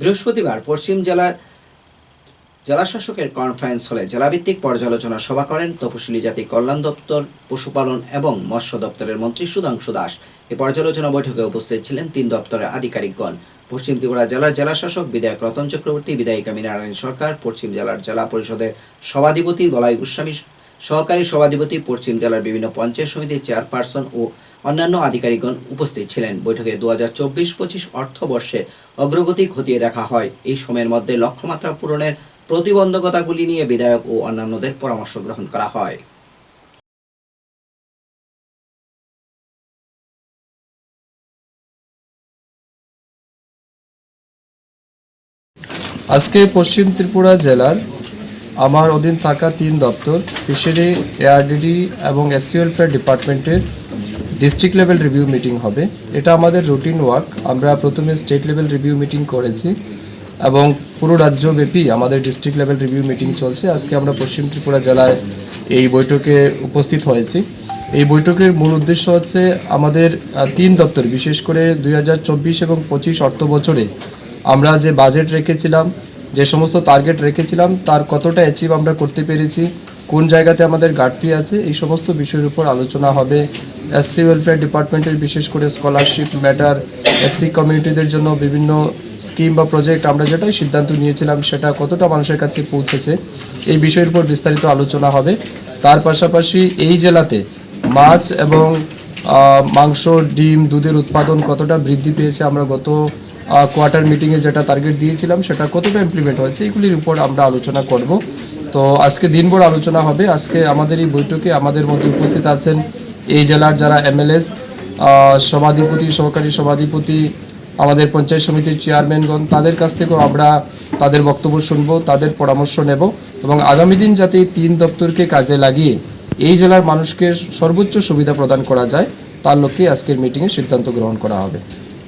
বৃহস্পতিবার পশ্চিম জেলার জেলাশাসকের কনফারেন্স হলে জেলাভিত্তিক পর্যালোচনা সভা করেন তপশিলি জাতি কল্যাণ দপ্তর, পশুপালন এবং মৎস্য দপ্তরের মন্ত্রী সুধাংশু দাস। এ পর্যালোচনা বৈঠকে উপস্থিত ছিলেন তিন দপ্তরের আধিকারিকগণ। পশ্চিম ত্রিপুরা জেলার জেলাশাসক বিধায়ক রতন চক্রবর্তী, বিধায়িকা মীনারায়ণ সরকার, পশ্চিম জেলার জেলা পরিষদের সভাধিপতি বলাই গোস্বামী সহকারী সভাধিপতি পশ্চিম জেলার বিভিন্ন পঞ্চায়েত সমিতির চেয়ারপারসন ও অন্যান্য আধিকারিকগণ উপস্থিত ছিলেন। বৈঠকে দু হাজার চব্বিশ পঁচিশ অর্থবর্ষে অগ্রগতি খতিয়ে দেখা হয়। এই সময়ের মধ্যে লক্ষ্যমাত্রা পূরণের প্রতিবন্ধকতাগুলি নিয়ে বিধায়ক ও অন্যান্যদের পরামর্শ গ্রহণ করা হয়। আজকে পশ্চিম ত্রিপুরা জেলার আমার অধীন থাকা তিন দপ্তর ফিশারি এআরডিডি এবং এসসি ওয়েলফেয়ার ডিপার্টমেন্টের ডিস্ট্রিক্ট লেভেল রিভিউ মিটিং হবে। এটা আমাদের রুটিন ওয়ার্ক আমরা প্রথমে স্টেট লেভেল রিভিউ মিটিং করেছি এবং পুরো রাজ্যব্যাপী আমাদের ডিস্ট্রিক্ট লেভেল রিভিউ মিটিং চলছে। আজকে আমরা পশ্চিম ত্রিপুরা জেলায় এই বৈঠকে উপস্থিত হয়েছি। এই বৈঠকের মূল উদ্দেশ্য হচ্ছে আমাদের তিন দপ্তর, বিশেষ করে দুই হাজার চব্বিশ এবং পঁচিশ অর্থ বছরে আমরা যে বাজেট রেখেছিলাম যে সমস্ত টার্গেট রেখেছিলাম, তার কতটা অ্যাচিভ আমরা করতে পেরেছি, কোন জায়গাতে আমাদের ঘাটতি আছে, এই সমস্ত বিষয়ের উপর আলোচনা হবে। এসসি ওয়েলফেয়ার ডিপার্টমেন্টের বিশেষ করে স্কলারশিপ ম্যাটার এসসি কমিউনিটিদের জন্য বিভিন্ন স্কিম বা প্রজেক্ট আমরা যেটাই সিদ্ধান্ত নিয়েছিলাম, সেটা কতটা মানুষের কাছে পৌঁছেছে, এই বিষয়ের উপর বিস্তারিত আলোচনা হবে। তার পাশাপাশি এই জেলাতে মাছ এবং মাংস, ডিম, দুধের উৎপাদন কতটা বৃদ্ধি পেয়েছে, আমরা গত কোয়ার্টার মিটিংয়ে যেটা টার্গেট দিয়েছিলাম, সেটা কতটা ইমপ্লিমেন্ট হয়েছে, এগুলির উপর আমরা আলোচনা করব। তো আজকে দিনভর আলোচনা হবে। আজকে আমাদের এই বৈঠকে আমাদের মধ্যে উপস্থিত আছেন এই জেলার যারা এমএলএস সভাধিপতি, সহকারী সভাধিপতি, আমাদের পঞ্চায়েত সমিতির চেয়ারম্যানগণ তাদের কাছ থেকেও আমরা তাদের বক্তব্য শুনব, তাদের পরামর্শ নেব এবং আগামী দিন যাতে তিন দপ্তরকে কাজে লাগিয়ে এই জেলার মানুষকে সর্বোচ্চ সুবিধা প্রদান করা যায়, তার লক্ষ্যে আজকের মিটিংয়ে সিদ্ধান্ত গ্রহণ করা হবে।